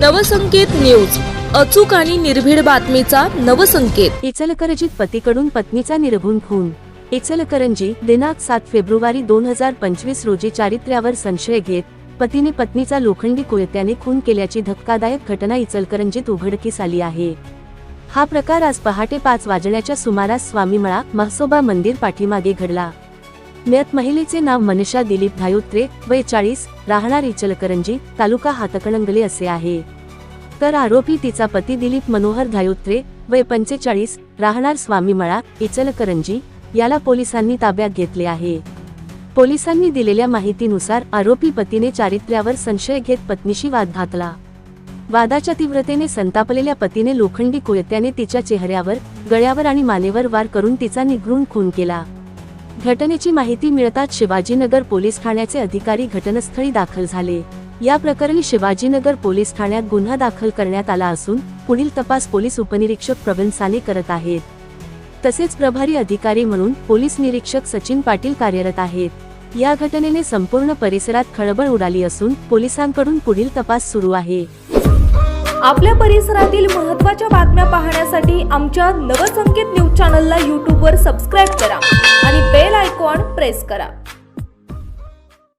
Navsanket news. अचूक आणि निर्भीड बातमीचा नवसंकेत. इचलकरंजीत पतीकडून पत्नीचा निर्घुण खून. इचलकरंजी दिनांक सात फेब्रुवारी दोन हजार पंचवीस रोजी चारित्र्यावर संशय घेत पतीने पत्नीचा लोखंडी कोयत्याने खून केल्याची धक्कादायक घटना इचलकरंजीत उघडकीस आली आहे. हा प्रकार आज पहाटे पाच वाजण्याच्या सुमारास स्वामीमळा महसोबा मंदिर पाठीमागे घडला. मयत महिलेचे नाव मनीषा दिलीप धायुत्रे वय चाळीस राहणार इचलकरंजी तालुका हातकणंगले असे आहे. तर आरोपी तिचा पती दिलीप मनोहर धायुत्रे वय पंचेचाळीस राहणार स्वामीमळा इचलकरंजी याला पोलिसांनी ताब्यात घेतले आहे. पोलिसांनी दिलेल्या माहितीनुसार आरोपी पतीने चारित्र्यावर संशय घेत पत्नीशी वाद घातला. वादाच्या तीव्रतेने संतापलेल्या पतीने लोखंडी कोयत्याने तिच्या चेहऱ्यावर गळ्यावर आणि मानेवर वार करून तिचा निघून खून केला. घटनेची माहिती मिळताच शिवाजीनगर पोलीस ठाण्याचे अधिकारी घटनास्थळी दाखल झाले. या प्रकरणी शिवाजीनगर पोलीस ठाण्यात गुन्हा दाखल करण्यात आला असून पुढील तपास पोलीस उपनिरीक्षक प्रवीण साने करत आहेत. तसेच प्रभारी अधिकारी म्हणून पोलीस निरीक्षक सचिन पाटील कार्यरत आहेत. या घटनेने संपूर्ण परिसरात खळबळ उडाली असून पोलिसांकडून पुढील तपास सुरू आहे. आपल्या परिसरातील महत्त्वाच्या बातम्या पाहण्यासाठी आमच्या नवसंकेत न्यूज चॅनलला यूट्यूबवर सबस्क्राईब करा आणि बेल आयकॉन प्रेस करा.